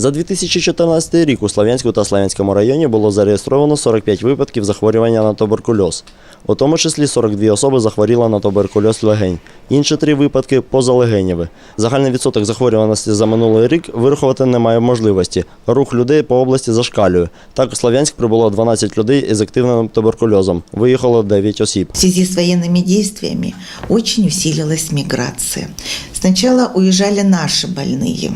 За 2014 рік у Слов'янську та Слов'янському районі було зареєстровано 45 випадків захворювання на туберкульоз. У тому числі 42 особи захворіли на туберкульоз легень. Інші три випадки позалегенєві. Загальний відсоток захворюваності за минулий рік вирахувати немає можливості. Рух людей по області зашкалює. Так у Слов'янськ прибуло 12 людей із активним туберкульозом. Виїхало 9 осіб. В связи с военными действиями очень усилилась миграция. Сначала уезжали наши больные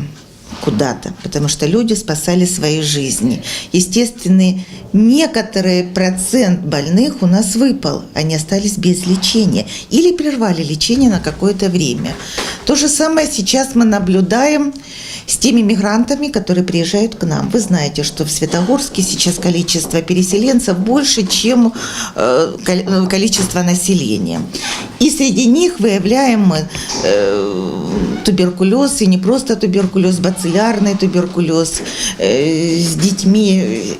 куда-то, потому что люди спасали свои жизни. Естественно, некоторый процент больных у нас выпал, они остались без лечения или прервали лечение на какое-то время. То же самое сейчас мы наблюдаем с теми мигрантами, которые приезжают к нам. Вы знаете, что в Светогорске сейчас количество переселенцев больше, чем э, э, количество населения. И среди них выявляем мы э, туберкулез, и не просто туберкулез, бациллярный туберкулез. Э, с детьми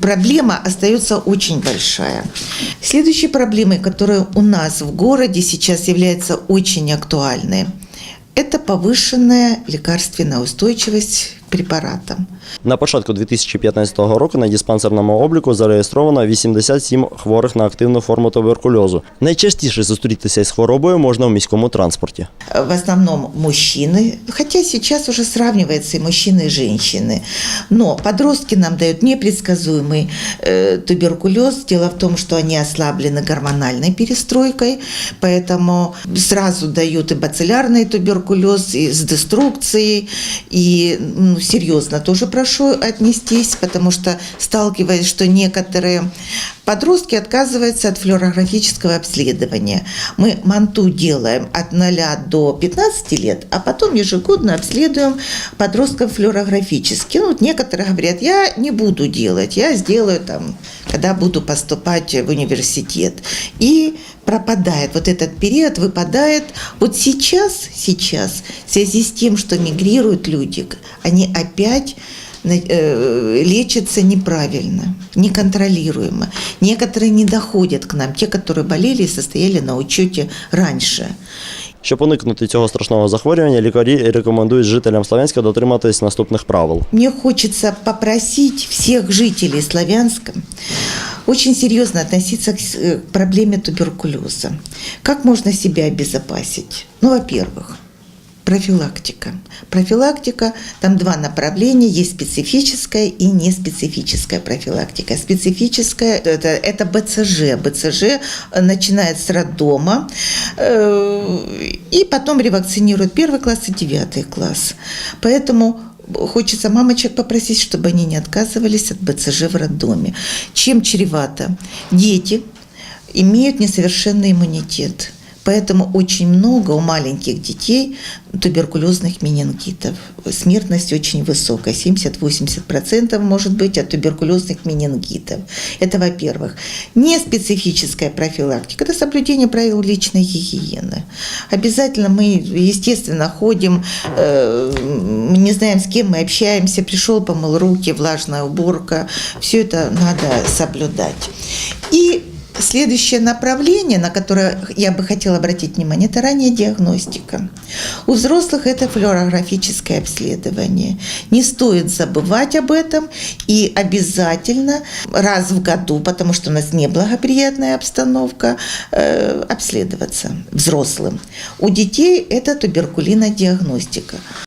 проблема остается очень большая. Следующей проблемой, которая у нас в городе сейчас является очень актуальной, это повышенная лекарственная устойчивость к препаратам. На початку 2015 року на диспансерному обліку зареєстровано 87 хворих на активну форму туберкульозу. Найчастіше зустрітися із хворобою можна у міському транспорті. в основном мужчины, хотя сейчас уже сравнивается и мужчины, и женщины. Но подростки нам дают непредсказуемый э, туберкулез. Дело в том, что они ослаблены гормональной перестройкой, поэтому сразу дают и бациллярный туберкулез, и с деструкцией, и ну, серьезно тоже прошу отнестись, потому что сталкиваясь, что некоторые подростки отказываются от флюорографического обследования. Мы манту делаем от 0 до 15 лет, а потом ежегодно обследуем подростков флюорографически. Ну, вот некоторые говорят, я не буду делать, я сделаю там, когда буду поступать в университет. И пропадает вот этот период, выпадает. Вот сейчас, сейчас, в связи с тем, что мигрируют люди, они опять э, лечатся неправильно, неконтролируемо. Некоторые не доходят к нам, те, которые болели и состояли на учете раньше. Щоб уникнути цього страшного захворювання, лікарі рекомендують жителям Слов'янська дотриматись наступних правил. Мне хочется попросить всех жителей Славянска очень серьезно относиться э, к проблеме туберкулеза. Как можно себя обезопасить? Ну, во-первых, профилактика. Профилактика, там два направления, есть специфическая и неспецифическая профилактика. Специфическая это, это БЦЖ. БЦЖ начинает с роддома э, и потом ревакцинирует первый класс и девятый класс. Поэтому Хочется мамочек попросить, чтобы они не отказывались от БЦЖ в роддоме. Чем чревато? Дети имеют несовершенный иммунитет. Поэтому очень много у маленьких детей туберкулезных менингитов. Смертность очень высокая, 70-80% может быть от туберкулезных менингитов. Это во-первых. Неспецифическая профилактика – это соблюдение правил личной гигиены. Обязательно мы, естественно, ходим, э, мы не знаем, с кем мы общаемся, пришел, помыл руки, влажная уборка. Все это надо соблюдать. И Следующее направление, на которое я бы хотела обратить внимание, это ранняя диагностика. У взрослых это флюорографическое обследование. Не стоит забывать об этом и обязательно раз в году, потому что у нас неблагоприятная обстановка, э, обследоваться взрослым. У детей это туберкулинодиагностика.